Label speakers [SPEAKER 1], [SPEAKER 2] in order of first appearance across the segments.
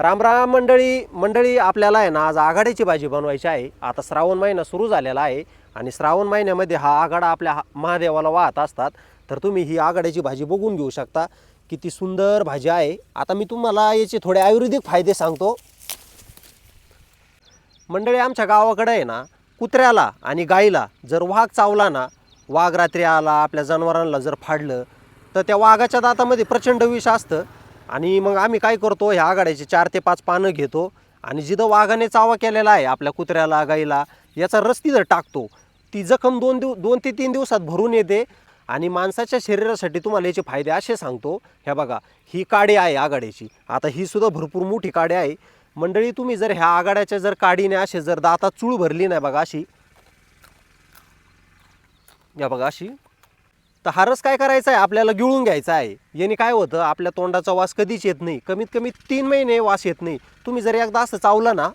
[SPEAKER 1] रामराम मंडळी मंडळी आपल्याला आहे ना आज आघाडीची भाजी बनवायची आहे. आता श्रावण महिना सुरू झालेला आहे आणि श्रावण महिन्यामध्ये हा आघाडा आपल्या हा- महादेवाला वाहत असतात. तर तुम्ही ही आघाड्याची भाजी बघून घेऊ शकता. किती सुंदर भाजी आहे. आता मी तुम्हाला याचे थोडे आयुर्वेदिक फायदे सांगतो. मंडळी आमच्या गावाकडे आहे ना कुत्र्याला आणि गाईला जर वाघ चावला ना वाघ रात्री आला आपल्या जनावरांना जर फाडलं तर त्या वाघाच्या दातामध्ये प्रचंड विष असतं. आणि मग आम्ही काय करतो ह्या आघाड्याचे चार ते पाच पानं घेतो आणि जिथं वाघाने चावा केलेला आहे आपल्या कुत्र्याला गाईला याचा रस तिथं टाकतो ती जखम दोन दिव दोन ते तीन दिवसात भरून येते आणि माणसाच्या शरीरासाठी तुम्हाला याचे फायदे असे सांगतो. ह्या बघा ही काडी आहे आघाड्याची. आता ही सुद्धा भरपूर मोठी काडी आहे. मंडळी तुम्ही जर ह्या आघाड्याच्या जर काडीने असे जर दातात चूळ भरली नाही बघा अशी. या बघा अशी. तर हा रस काय करायचा आहे आपल्याला गिळून घ्यायचा आहे याने काय होतं? आपल्या तोंडाचा वास कधीच येत नाही. कमीत कमी तीन महिने वास येत नाही. तुम्ही जर एकदा असं चावलं ना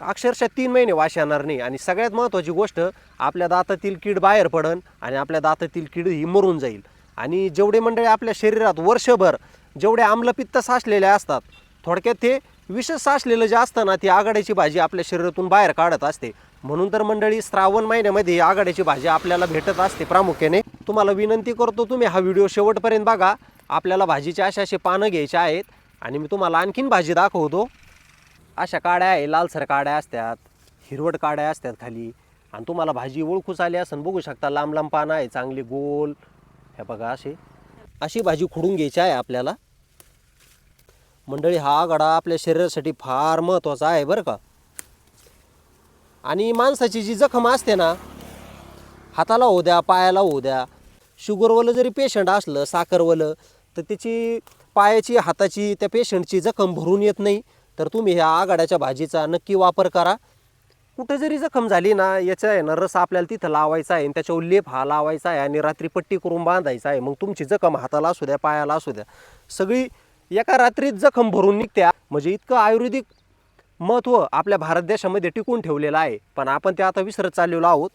[SPEAKER 1] अक्षरशः तीन महिने वास येणार नाही. आणि सगळ्यात महत्त्वाची गोष्ट आपल्या दातातील कीड बाहेर पडन आणि आपल्या दातातील कीड ही मरून जाईल. आणि जेवढे मंडळी आपल्या शरीरात वर्षभर जेवढे आम्लपित्त साचलेले असतात थोडक्यात ते विशेष साचलेलं जे असतं ना ती आघाड्याची भाजी आपल्या शरीरातून बाहेर काढत असते. म्हणून तर मंडळी श्रावण महिन्यामध्ये आघाड्याची भाजी आपल्याला भेटत असते प्रामुख्याने. तुम्हाला विनंती करतो तुम्ही हा व्हिडिओ शेवटपर्यंत बघा. आपल्याला भाजीचे असे असे पानं घ्यायचे आहेत आणि मी तुम्हाला आणखीन भाजी दाखवतो. अशा काड्या आहे लालसर काड्या असतात हिरवट काड्या असतात खाली. आणि तुम्हाला भाजी ओळखूच आली असन बघू शकता लांब लांब पानं आहे चांगली गोल. हे बघा असे. अशी भाजी खुडून घ्यायची आहे आपल्याला. मंडळी हा आघाडा आपल्या शरीरासाठी फार महत्त्वाचा आहे बरं का. आणि माणसाची जी जखम असते ना हाताला होऊ द्या पायाला होऊ द्या शुगरवालं जरी पेशंट असलं साखरवालं तर त्याची पायाची हाताची त्या पेशंटची जखम भरून येत नाही. तर तुम्ही ह्या आघाड्याच्या भाजीचा नक्की वापर करा. कुठं जरी जखम झाली ना याचा आहे ना रस आपल्याला तिथं लावायचा आहे आणि त्याच्यावर लेप हा लावायचा आहे आणि रात्री पट्टी करून बांधायचा आहे. मग तुमची जखम हाताला असू द्या पायाला असू द्या. सगळी एका रात्रीत जखम भरून निघत्या. म्हणजे इतकं आयुर्वेदिक महत्त्व आपल्या भारत देशामध्ये टिकून ठेवलेलं आहे. पण आपण ते आता विसरत चाललेलो आहोत.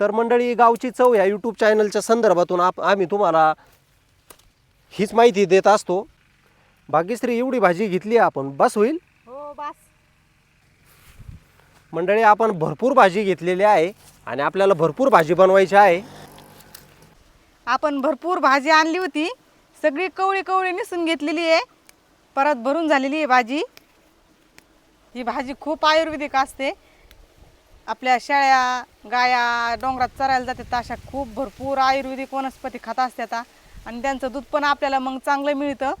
[SPEAKER 1] तर मंडळी गावची चव या यूट्यूब चॅनलच्या संदर्भातून आप आम्ही तुम्हाला हीच माहिती देत असतो. भाग्यश्री एवढी भाजी घेतली आपण. बस होईल?
[SPEAKER 2] हो बस.
[SPEAKER 1] मंडळी आपण भरपूर भाजी घेतलेली आहे आणि आपल्याला भरपूर भाजी बनवायची आहे.
[SPEAKER 2] आपण भरपूर भाजी आणली होती. सगळी कवळी कवळी निसून घेतलेली आहे. परत भरून झालेली आहे भाजी. ही भाजी खूप आयुर्वेदिक असते. आपल्या शेळ्या गाया डोंगरात चरायला जातात अशा खूप भरपूर आयुर्वेदिक वनस्पती खात असतात आणि त्यांचं दूध पण आपल्याला मग चांगलं मिळतं.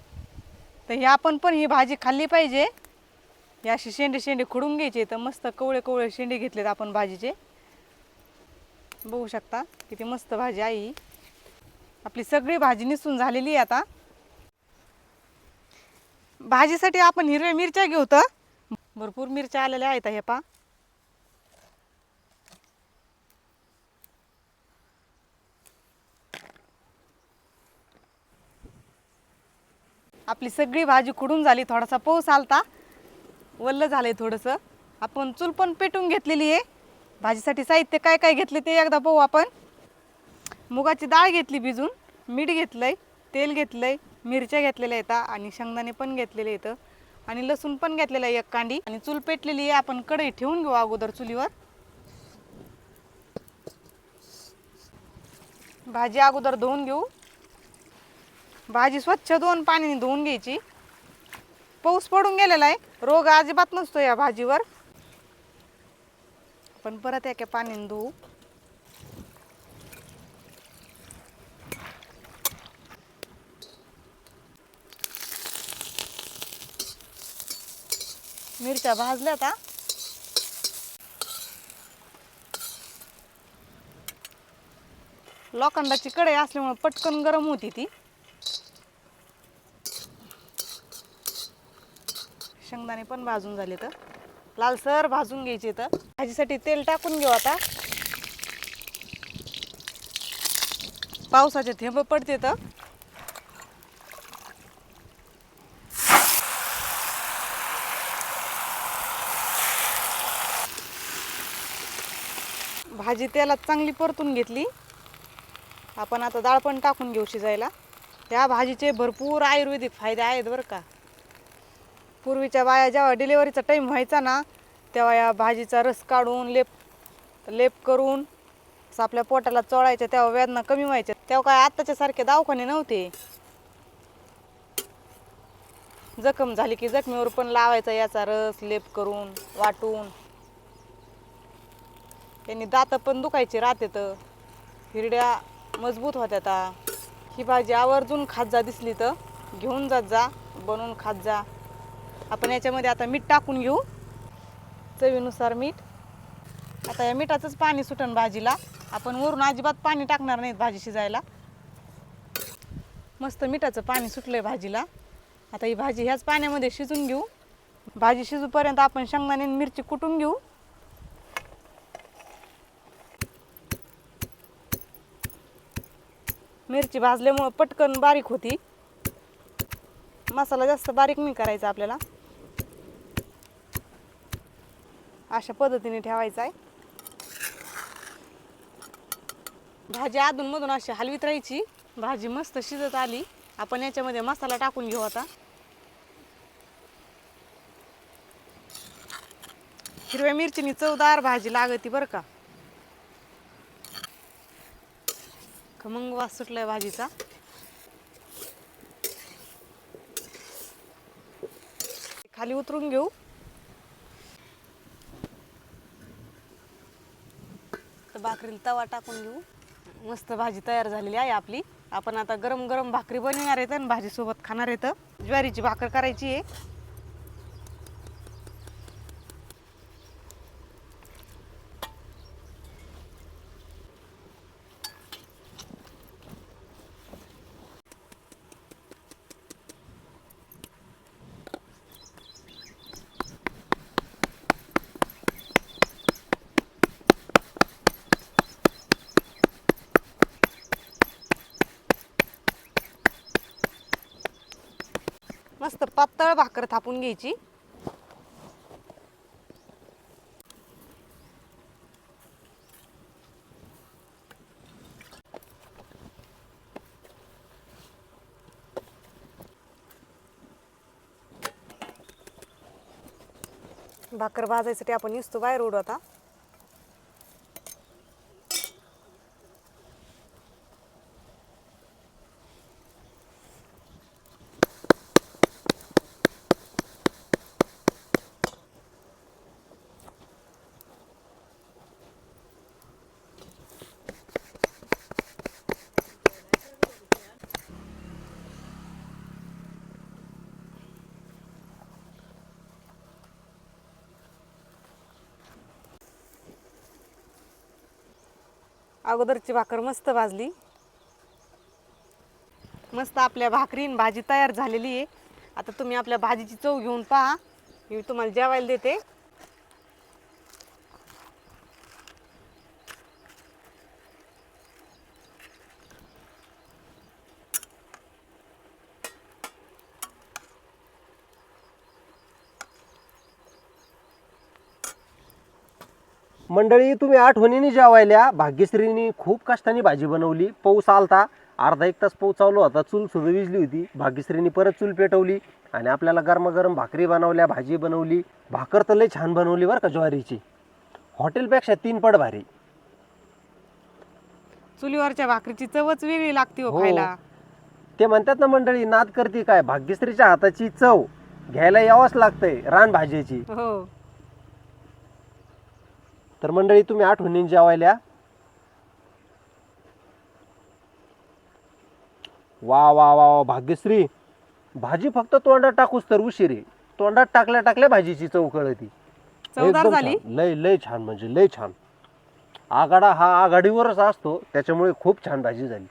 [SPEAKER 2] तर ही आपण पण ही भाजी खाल्ली पाहिजे. ही अशी शेंडे शेंडे खुडून घ्यायचे तर मस्त कवळे कवळे शेंडे घेतलेत आपण भाजीचे. बघू शकता किती मस्त भाजी आहे ही. आपली सगळी भाजी निसून झालेली आहे आता. भाजीसाठी आपण हिरव्या मिरच्या घेऊ तर. भरपूर मिरच्या आलेल्या आहेत हे पा आपली सगळी भाजी खुडून झाली थोडासा पाऊस आलता. वल्ल झालंय थोडंसं. आपण चूल पण पेटून घेतलेली आहे. भाजीसाठी साहित्य काय काय घेतले ते एकदा पाहू आपण. मुगाची डाळ घेतली भिजून मीठ घेतलंय तेल घेतलंय मिरच्या घेतलेल्या आहेत आणि शेंगदाणे पण घेतलेले आहेत. आणि लसूण पण घेतलेलं आहे एक कांडी. आणि चूल पेटलेली आहे आपण कढई ठेवून घेऊ अगोदर चुलीवर. भाजी अगोदर धुवून घेऊ. भाजी स्वच्छ दोन पाण्याने धुवून घ्यायची. पाऊस पडून गेलेला आहे. रोग अजिबात नसतो या भाजीवर. आपण परत एका पाण्याने धुवू मिरच्या भाजल्या आता लोखंडाची कढई असल्यामुळे पटकन गरम होती ती. शेंगदाणे पण भाजून झाले तर लालसर भाजून घ्यायचे तर भाजीसाठी तेल टाकून घेऊ आता. पावसाचे थेंब पडते तर भाजी तेलात चांगली परतून घेतली. आपण आता डाळ पण टाकून घेऊ शिजायला. त्या भाजीचे भरपूर आयुर्वेदिक फायदे आहेत बरं का. पूर्वीच्या बाया जेव्हा डिलेवरीचा टाईम व्हायचा ना तेव्हा या भाजीचा रस काढून लेप लेप करून असं आपल्या पोटाला चोळायच्या तेव्हा वेदना कमी व्हायच्या. तेव्हा काय आत्ताच्या सारखे दवाखाने नव्हते. जखम झाली की जखमीवर पण लावायचा याचा रस लेप करून वाटून. त्यांनी दात पण दुखायचे राहते तर हिरड्या मजबूत होत्या आता ही भाजी आवर्जून खात जा दिसली तर. घेऊन जात जा बनवून खात जा. आपण याच्यामध्ये आता मीठ टाकून घेऊ. चवीनुसार मीठ. आता या मिठाचंच पाणी सुटन भाजीला. आपण वरून अजिबात पाणी टाकणार नाहीत भाजी शिजायला. मस्त मिठाचं पाणी सुटलंय भाजीला. आता ही भाजी ह्याच पाण्यामध्ये शिजून घेऊ. भाजी शिजूपर्यंत आपण शेंगदाणे मिरची कुटून घेऊ. मिरची भाजल्यामुळं पटकन बारीक होती. मसाला जास्त बारीक नाही करायचा आपल्याला. अशा पद्धतीने ठेवायचा आहे. भाजी अधूनमधून अशी हलवीत राहायची. भाजी मस्त शिजत आली. आपण याच्यामध्ये मसाला टाकून घेऊ आता. हिरव्या मिरचीनी चवदार भाजी लागती बरं का. खमंग वास सुटलाय भाजीचा. खाली उतरून घेऊ. तर भाकरीला तवा टाकून घेऊ. मस्त भाजी तयार झालेली आहे आपली. आपण आता गरम गरम भाकरी बनवणार आहेत आणि भाजीसोबत खाणार आहेत. ज्वारीची भाकर करायची आहे. मस्त पातळ भाकर थापून घ्यायची. भाकर भाजायसाठी आपण नुसतं बाहेर उडू आता. अगोदरची भाकर मस्त भाजली. मस्त आपल्या भाकरीन भाजी तयार झालेली आहे. आता तुम्ही आपल्या भाजीची चव घेऊन पहा. मी तुम्हाला जेवायला देते.
[SPEAKER 1] मंडळी तुम्ही आठवणीने जेवायल्या. भाग्यश्रीनी खूप कष्टाने भाजी बनवली. पाऊस आलता. अर्धा एक तास पाऊस चालू होता. चूल सुद्धा विजली होती. भाग्यश्रीनी परत चूल पेटवली आणि आपल्याला गरमागरम भाकरी बनवल्या भाजी बनवली. भाकर तर लय छान बनवली बरं का ज्वारीची. हॉटेलपेक्षा तीन पट भारी.
[SPEAKER 2] चुलीवरच्या भाकरीची चवच वेगळी लागते हो
[SPEAKER 1] हो.
[SPEAKER 2] खायला.
[SPEAKER 1] ते म्हणतात ना मंडळी नाद करते काय? भाग्यश्रीच्या हाताची चव. घ्यायला यावंच लागतंय. रान भाजीची
[SPEAKER 2] हो.
[SPEAKER 1] तर मंडळी तुम्ही आठवणीने जेवायल्या वा वा वा वा भाग्यश्री. भाजी फक्त तोंडात टाकूस तर उशिरी तोंडात टाकल्या टाकल्या भाजीची
[SPEAKER 2] चवदार झाली
[SPEAKER 1] छान. लय लय छान म्हणजे लय छान. आघाडा हा आघाडीवरच असतो त्याच्यामुळे खूप छान भाजी झाली.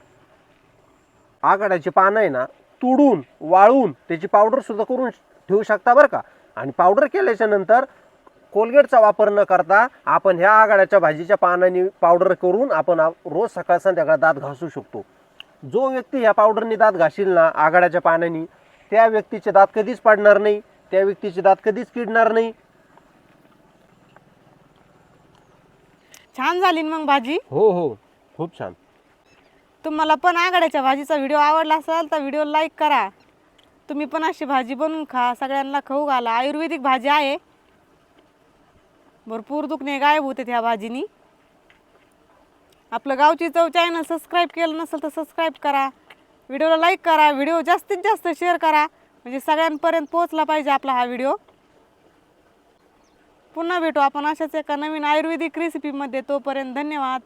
[SPEAKER 1] आघाड्याची पानं आहे ना तुडून वाळून त्याची पावडर सुद्धा करून ठेवू शकता बरं का? आणि पावडर केल्याच्यानंतर कोलगेटचा वापर न करता आपण ह्या आघाड्याच्या भाजीच्या पानांनी पावडर करून आपण रोज सकाळ संध्याकाळ दात घासू शकतो. जो व्यक्ती ह्या पावडरनी दात घासील ना आघाड्याच्या पानांनी त्या व्यक्तीचे दात कधीच पाडणार नाही त्या व्यक्तीचे दात कधीच किडणार नाही.
[SPEAKER 2] छान झाली ना मग भाजी?
[SPEAKER 1] हो हो. खूप छान.
[SPEAKER 2] तुम्हाला पण आघाड्याच्या भाजीचा व्हिडिओ आवडला असेल तर व्हिडिओ लाईक करा. तुम्ही पण अशी भाजी बनवून खा. सगळ्यांना खाऊ घाला. आयुर्वेदिक भाजी आहे. भरपूर दुखणे गायब होते त्या भाजीनी. आपलं गावची चव चॅनल सबस्क्राईब केलं नसेल तर सबस्क्राईब करा. व्हिडिओला लाईक करा. व्हिडिओ जास्तीत जास्त शेअर करा. म्हणजे सगळ्यांपर्यंत पोहोचला पाहिजे आपला हा व्हिडिओ पुन्हा भेटू आपण अशाच एका नवीन आयुर्वेदिक रेसिपीमध्ये तोपर्यंत धन्यवाद.